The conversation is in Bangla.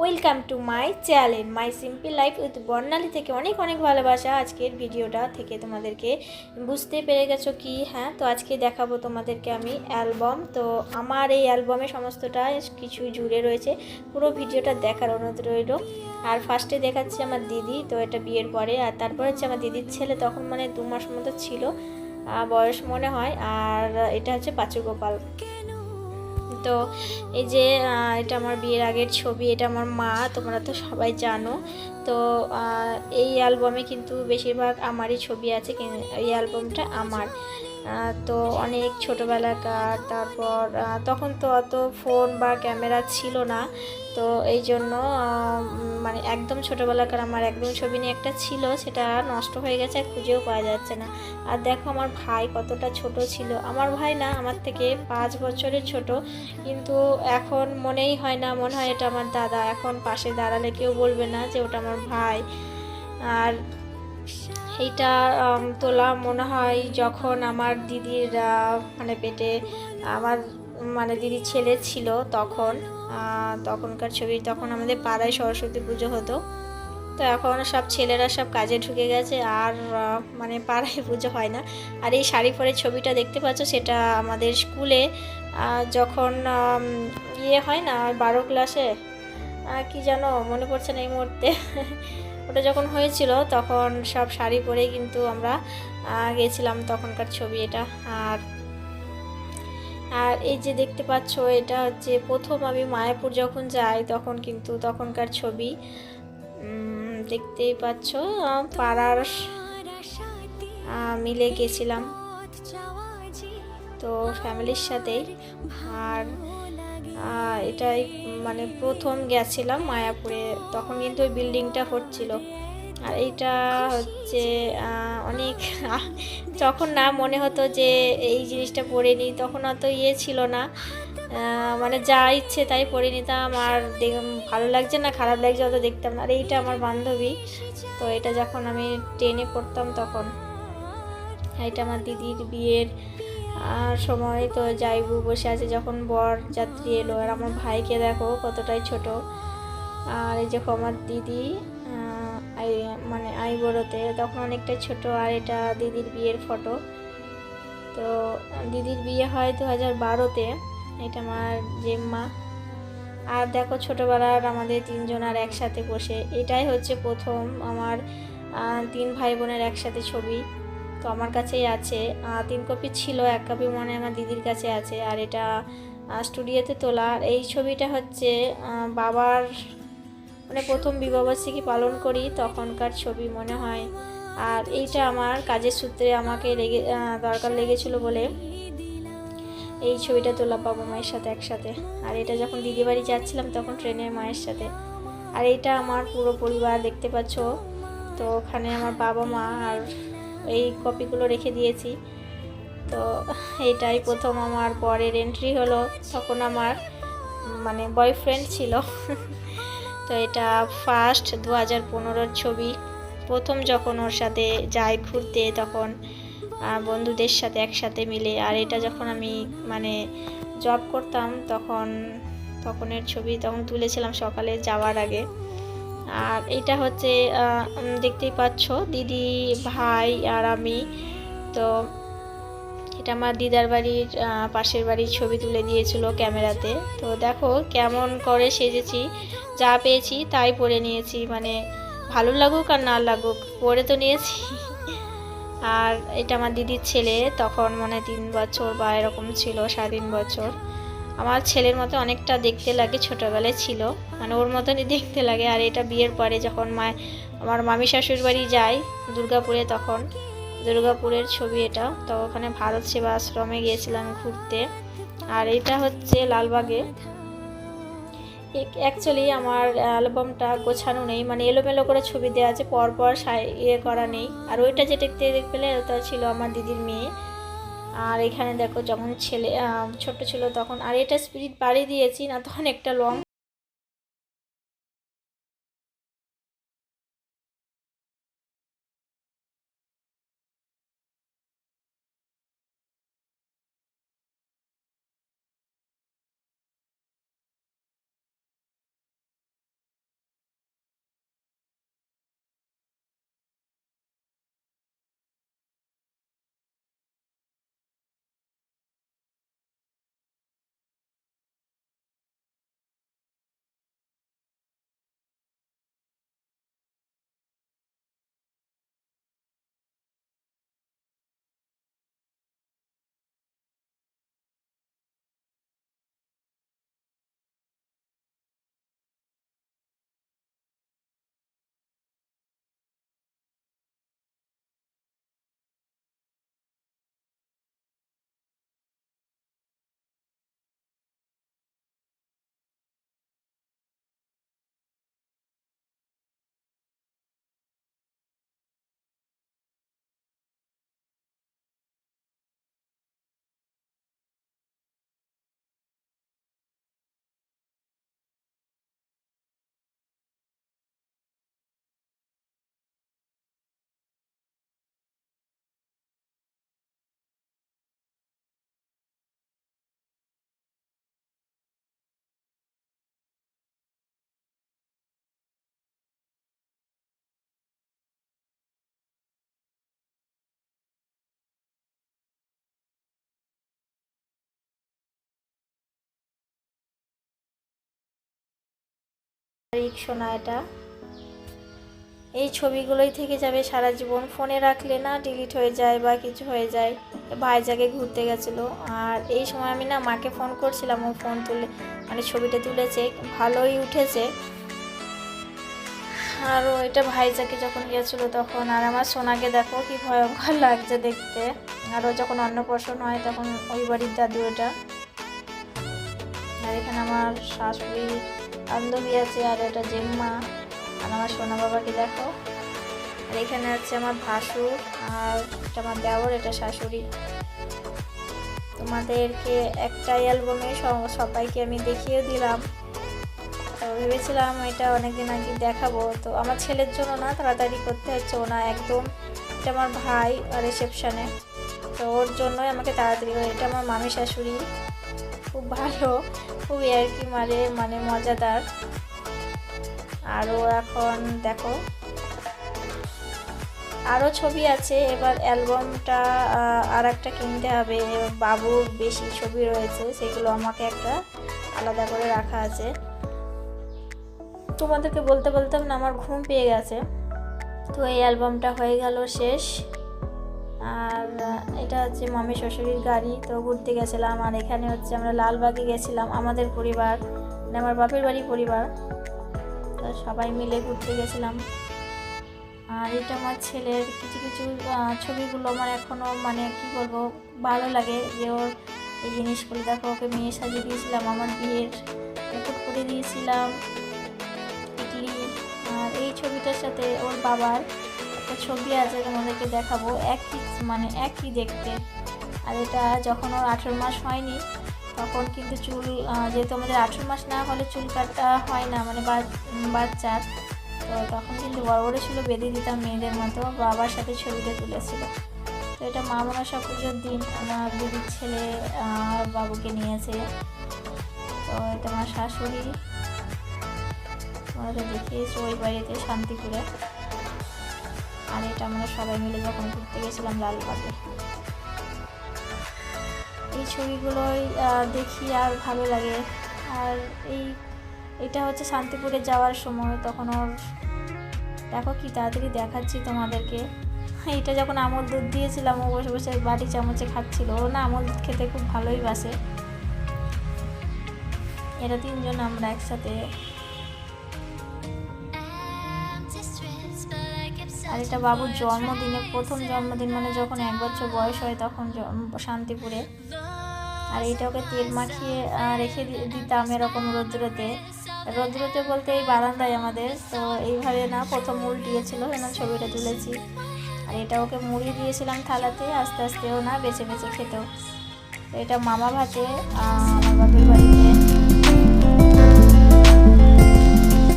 Welcome to my channel my simple life with Barnali থেকে অনেক অনেক ভালোবাসা। আজকের ভিডিওটা থেকে তোমাদেরকে বুঝতে পেরে গেছো কি? হ্যাঁ তো আজকে দেখাবো তোমাদেরকে আমি অ্যালবাম। তো আমার এই অ্যালবামে সমস্তটা কিছু জুড়ে রয়েছে। পুরো ভিডিওটা দেখার অনুরোধ রইল। আর ফার্স্টে দেখাচ্ছি আমার দিদি, তো এটা বিয়ের পরে। আর তারপর হচ্ছে আমার দিদির ছেলে, তখন মানে দু মাস মতো ছিল বয়স মনে হয়। আর এটা হচ্ছে পাঁচু গোপাল তো এই যে এটা আমার বিয়ের আগের ছবি, এটা আমার মা, তোমরা তো সবাই জানো। তো এই অ্যালবামে কিন্তু বেশিরভাগ আমারই ছবি আছে এই অ্যালবামটা আমার। তো অনেক ছোটোবেলাকার, তারপর তখন তো অত ফোন বা ক্যামেরা ছিল না। তো এই জন্য মানে একদম ছোটোবেলাকার আমার একদম ছবি নিয়ে একটা ছিল, সেটা নষ্ট হয়ে গেছে, আর খুঁজেও পাওয়া যাচ্ছে না। আর দেখো আমার ভাই কতটা ছোট ছিল। আমার ভাই না, আমার থেকে পাঁচ বছরের ছোট, কিন্তু এখন মনেই হয় না, মনে হয় এটা আমার দাদা। এখন পাশে দাঁড়ালে কেউ বলবে না যে ওটা আমার ভাই। আর এইটা তোলা মনে হয় যখন আমার দিদির মানে পেটে, আমার মানে দিদির ছেলে ছিল তখন তখনকার ছবি, তখন আমাদের পাড়ায় সরস্বতী পুজো হতো। তো এখন সব ছেলেরা সব কাজে ঢুকে গেছে, আর মানে পাড়ায় পুজো হয় না। আর এই শাড়ি পরে ছবিটা দেখতে পাচ্ছ, সেটা আমাদের স্কুলে যখন ইয়ে হয় না, বারো ক্লাসে কি জানো, মনে পড়ছে না এই মুহূর্তে। ওটা যখন হয়েছিল, তখন সব শাড়ি পরে কিন্তু আমরা গেছিলাম তখনকার ছবি এটা। আর আর এই যে দেখতে পাচ্ছ, এটা হচ্ছে প্রথম আমি মায়াপুর যখন যাই, তখন কিন্তু তখনকার ছবি। দেখতেই পাচ্ছ পাড়ার মিলে গেছিলাম। তো ফ্যামিলির সাথেই। আর এটাই মানে প্রথম গেছিলাম মায়াপুরে, তখন কিন্তু ওই বিল্ডিংটা হচ্ছিল। আর এইটা হচ্ছে অনেক যখন না মনে হতো যে এই জিনিসটা পরে নিই, তখন অত ইয়ে ছিল না। মানে যা ইচ্ছে তাই পরে নিতাম, আর ভালো লাগছে না, খারাপ লাগছে অত দেখতাম না। আর এইটা আমার বান্ধবী, তো এটা যখন আমি টেনে পড়তাম তখন এটা আমার দিদির বিয়ের আর সময় তো যাইবু, বসে আছে যখন বর যাত্রী এলো। আর আমার ভাইকে দেখো কতটাই ছোট। আর এই যে আমার দিদি মানে আই বড়োতে তখন অনেকটা ছোট। আর এটা দিদির বিয়ের ফটো। তো দিদির বিয়ে হয় দু হাজার বারোতে। এটা আমার জেম্মা। আর দেখো ছোটোবেলার আমাদের তিনজন আর একসাথে বসে। এটাই হচ্ছে প্রথম আমার তিন ভাই বোনের একসাথে ছবি। তো আমার কাছেই আছে। তিন কপি ছিল, এক কপি মনে আমার দিদির কাছে আছে। আর এটা স্টুডিওতে তোলা। আর এই ছবিটা হচ্ছে বাবার মানে প্রথম বিবাহবার্ষিকী পালন করি, তখনকার ছবি মনে হয়। আর এইটা আমার কাজের সূত্রে আমাকে লেগে দরকার লেগেছিল বলে এই ছবিটা তোলা বাবা মায়ের সাথে একসাথে। আর এটা যখন দিদি বাড়ি যাচ্ছিলাম তখন ট্রেনে মায়ের সাথে। আর এইটা আমার পুরো পরিবার দেখতে পাচ্ছ। তো ওখানে আমার বাবা মা আর এই কপিগুলো রেখে দিয়েছি। তো এইটাই প্রথম আমার পরের এন্ট্রি হলো। তখন আমার মানে বয়ফ্রেন্ড ছিল। তো এটা ফার্স্ট দু হাজার পনেরোর ছবি। প্রথম যখন ওর সাথে যাই ঘুরতে, তখন বন্ধুদের সাথে একসাথে মিলে। আর এটা যখন আমি মানে জব করতাম, তখন, তখনের ছবি তখন তুলেছিলাম সকালে যাওয়ার আগে। আর এটা হচ্ছে দেখতেই পাচ্ছ দিদি, ভাই আর আমি। তো এটা আমার দিদার বাড়ির পাশের বাড়ির ছবি তুলে দিয়েছিল ক্যামেরাতে। তো দেখো কেমন করে সেজেছি, যা পেয়েছি তাই পরে নিয়েছি। মানে ভালো লাগুক আর না লাগুক, পরে তো নিয়েছি। আর এটা আমার দিদির ছেলে, তখন মানে তিন বছর বা এরকম ছিল, সাড়ে তিন বছর। আমার ছেলের মতো অনেকটা দেখতে লাগে, ছোটোবেলায় ছিল। মানে ওর মতনই দেখতে লাগে। আর এটা বিয়ের পরে যখন মা, আমার মামি শাশুড়ির বাড়ি যাই দুর্গাপুরে তখন, দুর্গাপুরের ছবি এটা। তো ওখানে ভারত সেবা আশ্রমে গিয়েছিলাম ঘুরতে। আর এটা হচ্ছে লালবাগে। অ্যাকচুয়ালি আমার অ্যালবামটা গোছানো নেই। মানে এলোমেলো করে ছবি দেওয়া আছে, পরপর ইয়ে করা নেই। আর ওইটা যেটা দেখতে দেখতে পেলে ওটা ছিল আমার দিদির মেয়ে। আর এখানে দেখো যখন ছেলে ছোট ছিল তখন, আর এটা স্পিরিট বাড়িয়ে দিয়েছি, না তখন একটা লং রিক্সো না এটা। এই ছবিগুলোই থেকে যাবে সারা জীবন। ফোনে রাখলে না ডিলিট হয়ে যায় বা কিছু হয়ে যায়। ভাই জায়গায় ঘুরতে গেছিল। আর এই সময় আমি না মাকে ফোন করছিলাম, ও ফোন তুলে মানে ছবিটা তুলেছে, ভালোই উঠেছে। আর এটা ভাইজাকে যখন গিয়েছিল তখন আর আমার সোনাকে দেখো কি ভয়ঙ্কর লাগছে দেখতে। আর ও যখন অন্নপ্রাশন হয় তখন ওই বাড়ির দাদু এটা। আর এখানে আমার শাশুড়ি বান্ধবী আছে আর এটা জেম্মা। আর আমার সোনা বাবাকে দেখো। আর এখানে আছে আমার ভাসুর আর এটা আমার দেওর, এটা শাশুড়ি। তোমাদেরকে একটা অ্যালবামে সবাইকে আমি দেখিয়ে দিলাম। তো ভেবেছিলাম এটা অনেকদিন আগে দেখাবো। তো আমার ছেলের জন্য না তাড়াতাড়ি করতে হচ্ছে ও না একদম। এটা আমার ভাই রিসেপশানে। তো ওর জন্যই আমাকে তাড়াতাড়ি করে এটা আমার মামি শাশুড়ি। খুব ভালো। খুব আর কি মারে মানে মজাদার। আরও এখন দেখো। আরও ছবি আছে, এবার অ্যালবামটা আর একটা কিনতে হবে। বাবুর বেশি ছবি রয়েছে, সেগুলো আমাকে একটা আলাদা করে রাখা আছে। তোমাদেরকে বলতে বলতাম না, আমার ঘুম পেয়ে গেছে। তো এই অ্যালবামটা হয়ে গেল শেষ। আর এটা হচ্ছে মামি শ্বশুরির গাড়ি, তো ঘুরতে গেছিলাম। আর এখানে হচ্ছে আমরা লালবাগে গেছিলাম, আমাদের পরিবার মানে আমার বাপের বাড়ি পরিবার। তো সবাই মিলে ঘুরতে গেছিলাম। আর এটা আমার ছেলের কিছু কিছু ছবিগুলো আমার এখনও মানে কি বলব, ভালো লাগে যে ওর এই জিনিসগুলো। দেখো, ওকে মেয়ে সাজিয়ে দিয়েছিলাম, আমার বিয়ের মুকুট করে দিয়েছিলাম, ইডলি। আর এই ছবিটার সাথে ওর বাবার একটা ছবি আছে, তোমাদেরকে দেখাবো। একই মানে একই দেখতে। আর এটা যখন ওর আঠেরো মাস হয়নি, তখন কিন্তু চুল যেহেতু আমাদের আঠেরো মাস না হলে চুল কাটা হয় না মানে বাচ্চার, তো তখন কিন্তু বড় বড় ছিল বেঁধে দিতাম মেয়েদের মতো, বাবার সাথে ছবিটা তুলেছিল। তো এটা মা মনসা পুজোর দিন, আমার দিদির ছেলে বাবুকে নিয়েছে। তো এটা আমার শাশুড়ি। আমরা দেখিয়েছি ওই বাড়িতে শান্তিপুরে। আর এটা আমরা সবাই মিলে যখন ঘুরতে গেছিলাম লালবাগে। এই ছবিগুলোই দেখি আর ভালো লাগে। আর এই, এটা হচ্ছে শান্তিপুরে যাওয়ার সময়, তখন ওর, দেখো কি তাড়াতাড়ি দেখাচ্ছি তোমাদেরকে। এটা যখন আমল দুধ দিয়েছিলাম, ও বসে বসে বাটি চামচে খাচ্ছিল। ও না আমল দুধ খেতে খুব ভালোই বাসে। এরা তিনজন আমরা একসাথে আর এটা বাবুর জন্মদিনে, প্রথম জন্মদিন মানে যখন এক বছর বয়স হয় তখন শান্তিপুরে। আর এইটা ওকে তেল মাখিয়ে রেখে দিতাম এরকম রৌদ্রতে। রৌদ্রতে বলতে এই বারান্দায় আমাদের, তো এইভাবে না প্রথম উল্টিয়েছিল এমন ছবিটা তুলেছি। আর এটা ওকে মুড়ি দিয়েছিলাম থালাতে, আস্তে আস্তেও না বেছে বেছে খেতেও। এটা মামা ভাতে আমার বাপের বাড়ি।